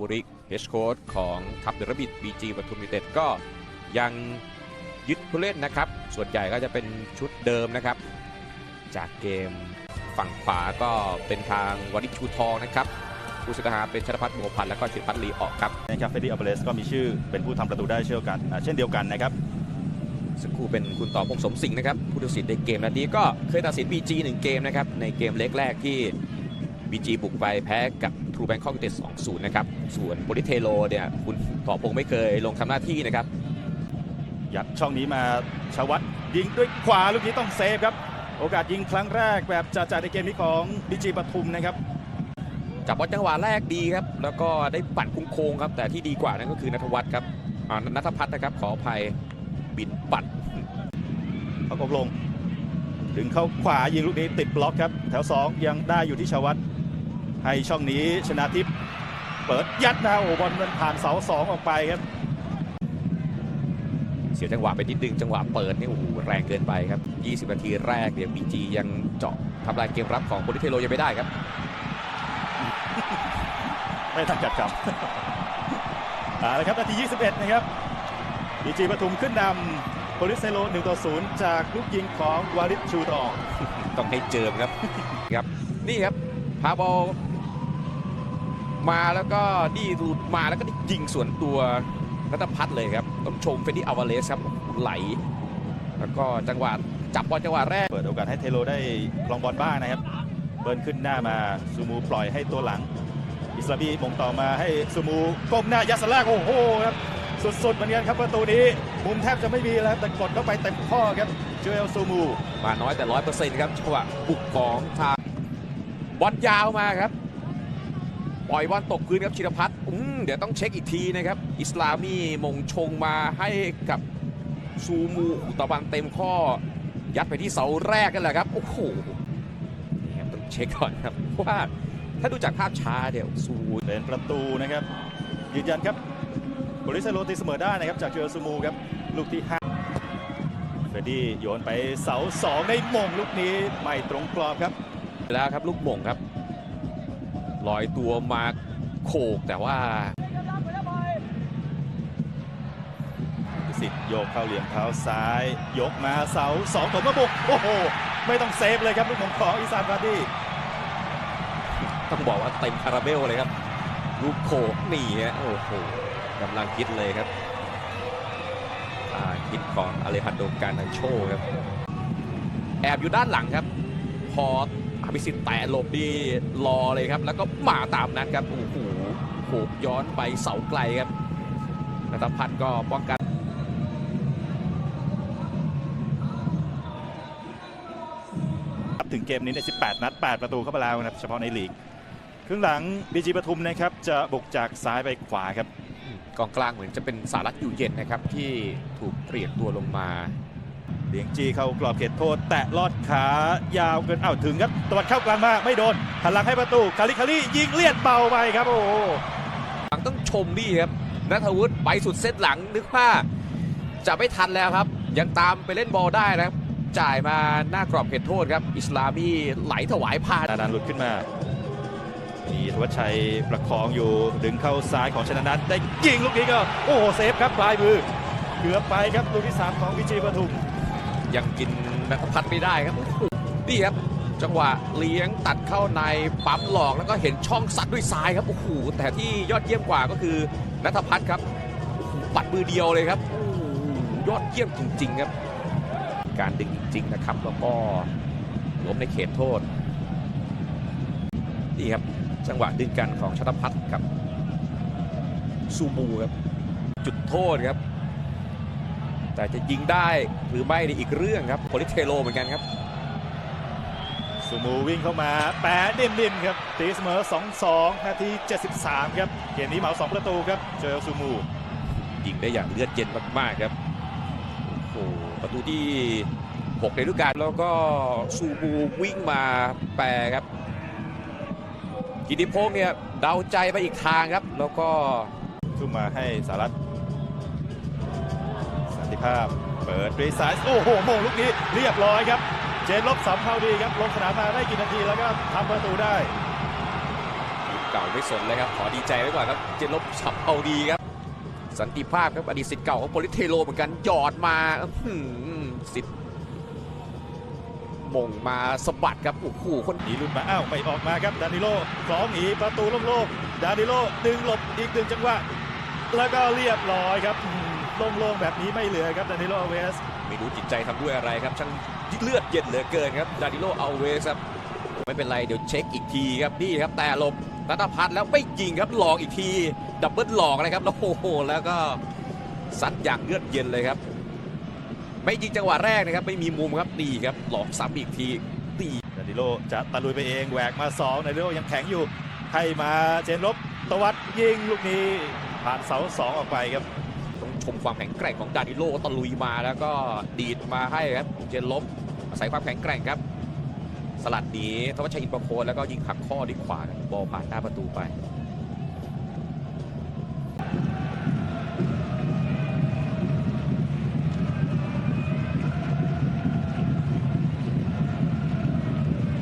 บุริกเฮชโค้ดของทัพเดอะบิดบีจีปทุมยูไนเต็ดก็ยังยึดผู้เล่นนะครับ ส่วนใหญ่ก็จะเป็นชุดเดิมนะครับ จากเกมฝั่งขวาก็เป็นทางวานิชชูทองนะครับผู้สักหาเป็นชนพัฒน์บัวพันธ์แล้วก็ชินพัฒน์ลีออกครับนะครับเฟดดี้อัลเบเลสก็มีชื่อเป็นผู้ทำประตูได้เช่นกันอ่าเช่นเดียวกันนะครับสักครู่เป็นคุณต่อพงษ์สมสิงห์นะครับผู้ตัดสินในเกมนัดนี้ก็เคยตัดสิน BG หนึ่งเกมนะครับในเกมเล็กแรกที่ BG บุกไปแพ้กับท รูแบงคอกยูเต็ด2-0 นะครับ ส่วนโปลิเทโลเนี่ยคุณต่อพงษ์ไม่เคยลงทำหน้าที่นะครับ ยัดช่องนี้มาชวัตยิงด้วยขวาลูกนี้ต้องเซฟครับ โอกาสยิงครั้งแรกแบบจ่าๆในเกมนี้ของบีจีปทุมนะครับจับบอลจังหวะแรกดีครับ แล้วก็ได้ปั่นคุ้งโค้งๆครับ แต่ที่ดีกว่านั่นก็คือนัทวัฒน์ครับอ่านัทพัฒน์นะครับขออภัยบินปัดเขากบลง ถึงเข้าขวายิงลูกนี้ติดบล็อกครับ แถว 2 ยังได้อยู่ที่ชวัต ให้ช่องนี้ชนะทิพย์เปิดยัดนะโอ้บอลมันผ่านเสาสองออกไปครับเสียจังหวะไปนิดนึงจังหวะเปิดนี่โอ้โหแรงเกินไปครับ 20 นาทีแรกเนี่ย BG ยังเจาะทำลายเกมรับของโปลิเทโลยังไม่ได้ครับ ไม่ทันจัดจำเอาละครับนาที 21 นะครับบีจีปทุมขึ้นนำโปลิสเซโล1ต่อ0จากลูกยิงของวาริชชูทองต้องให้เจิมครับครับ นี่ครับพาบอล มาแล้วก็ดีดูดมาแล้วก็ได้ยิงส่วนตัวนัทพัฒน์เลยครับ ต้องชมเฟรดดี้อัลวาเลสครับไหล แล้วก็จังหวะจับบอลจังหวะแรก เปิดโอกาสให้เทโลได้คลองบอลบ้างนะครับ เบิร์นขึ้นหน้ามาซูมูปล่อยให้ตัวหลัง อิสลามีมงต่อมาให้ซูมูก้มหน้ายัดสลากโอ้โหครับสุดๆเหมือนกันครับประตูนี้มุมแทบจะไม่มีแล้วแต่กดเข้าไปเต็มข้อครับเจอเอลซูมูมาน้อยแต่ร้อยเปอร์เซ็นต์ครับจังหวะบุกของทางบอลยาวมาครับ ปล่อยบอลตกพื้นครับชิรพัฒน์อืมเดี๋ยวต้องเช็คอีกทีนะครับ อิสลามีมงชงมาให้กับซูมูอุตะวันเต็มข้อ ยัดไปที่เสาแรกกันแหละครับ โอ้โหนี่ครับต้องเช็คก่อนครับเพราะว่าถ้าดูจากภาพช้าเดี๋ยวซูเป็นประตูนะครับ ยืนยันครับบริสโลตีเสมอได้นะครับ จากเจอซูมูครับ ลูกที่5เฟรดดี้โยนไปเสาสองในมงลูกนี้ไม่ตรงกรอบครับ แล้วครับลูกหม่งครับ ลอยตัวมาโขกแต่ว่าสิทธิ์โยกเข้าเหลี่ยมเท้าซ้าย ยกมาเสาสองถมมาบุกโอ้โห ไม่ต้องเซฟเลยครับ ลูกมงของอิซานบาร์ดี้ต้องบอกว่าเต็มคาราเบลเลยครับ ลูกโขกหนีฮะโอ้โหกำลังคิดเลยครับอ่าคิดของอเลฮันโดการนาโชครับ แอบอยู่ด้านหลังครับ พอ อภิสิทธิ์แตะหลบดีรอเลยครับ แล้วก็มาตามนั้นครับโอ้โหโขกย้อนไปเสาไกลครับนัทพัฒน์ก็ป้องกันครับถึงเกมนี้ใน 18 นัด 8 ประตูเข้าไปแล้วนะครับ เฉพาะในลีก ครึ่งหลังบีจีปทุมนะครับ จะบุกจากซ้ายไปขวาครับ กองกลางเหมือนจะเป็นสารัตอยู่เย็นนะครับ ที่ถูกเปลี่ยนตัวลงมา เลียงจีเข้ากรอบเขตโทษ แตะลอดขายาวเกินอ้าวถึงครับตวัดเข้ากลางมาไม่โดนหันหลังให้ประตูคาริคาริยิงเลียดเบาไปครับโอ้โหหลังต้องชมนี่ครับนัทวุฒิไปสุดเซตหลังนึกว่าจะไม่ทันแล้วครับ ยังตามไปเล่นบอลได้นะครับจ่ายมาหน้ากรอบเขตโทษครับ อิสลามีไหลถวายพาดนานันหลุดขึ้นมามีธวัชชัยประคองอยู่ดึงเข้าซ้ายของชนะนันท์ได้ยิงลูกนี้ก็โอ้โหเซฟครับปลายมือเกือบไปครับลูกที่ 3 ของบีจีปทุม ยังกินนัทพัฒน์ไม่ได้ครับนี่ครับจังหวะเลี้ยงตัดเข้าในปั๊มหลอกแล้วก็เห็นช่องสัดด้วยซ้ายครับโอ้โหแต่ที่ยอดเยี่ยมกว่าก็คือนัทพัฒน์ครับปัดมือเดียวเลยครับอยอดเยี่ยมจริงๆครับ การดึงจริง ๆ นะครับ แล้วก็ล้มในเขตโทษนี่ครับจังหวะดึงกันของชตพัฒน์กับซูมูครับจุดโทษครับ แต่จะยิงได้หรือไม่ในอีกเรื่องครับโพลิเทโลเหมือนกันครับซูมูวิ่งเข้ามาแปะนิ่มๆครับตีเสมอ 2-2 นาที 73 ครับ เกมนี้เหมา 2 ประตูครับ เจอซูมู ยิงได้อย่างเลือดเย็นมากๆครับ โอ้โหประตูที่ 6 ในฤดูกาลแล้วก็ซูบูวิ่งมาแปรครับ กิติพงษ์เนี่ยเดาใจไปอีกทางครับ แล้วก็ ขึ้นมาให้สารัตสันติ ภาพ เปิดด้วยซ้ายโอ้โหโมงลูกนี้เรียบร้อยครับ เจนลบสำเข้าดีครับลงสนามมาได้กี่นาทีแล้วก็ทำประตูได้เก่าก่าไม่สนเลยครับ ขอดีใจไว้ก่อนครับ เจนลบฉับเอาดีครับ สันติภาพครับอดีตสิทธิ์เก่าของโปลิสเทโลเหมือนกันหยอดมาอื้อหือสิทธิ์มงมาสะบัดครับโอ้โหคนหนีหลุดมาอ้าวไม่ออกมาครับดานิโลสองหนีประตูโล่งๆดานิโลดึงหลบอีกหนึ่งจังหวะแล้วก็เรียบร้อยครับอืม โล่งๆแบบนี้ไม่เหลือครับดานิโลเวสไม่รู้จิตใจทำด้วยอะไรครับช่างเลือดเย็นเหลือเกินครับดานิโลเอาเวสครับไม่เป็นไรเดี๋ยวเช็คอีกทีครับนี่ครับแต่หลบรัตพัฒน์แล้วไม่ยิงครับหลอกอีกทีดับเบิลหลอกเลยครับแล้วโอ้โหแล้วก็ซัดอย่างเลือดเย็นเลยครับ ไม่ยิงจังหวะแรกนะครับไม่มีมุมครับดีครับหลอกซ้ำอีกทีตีดานิโลจะตะลุยไปเองแหวกมา2ดานิโลยังแข็งอยู่ให้มาเจนลบตวัดยิงลูกนี้ผ่านเสาสองออกไปครับต้อง ชมความแข็งแกร่งของดานิโลตะลุยมาแล้วก็ดีดมาให้ครับเจนลบอาศัยความแข็งแกร่งครับ สลัดหนีทวัชชัยอินประโคนแล้วก็ยิงหักข้อด้วยขวาบอลผ่านหน้าประตูไป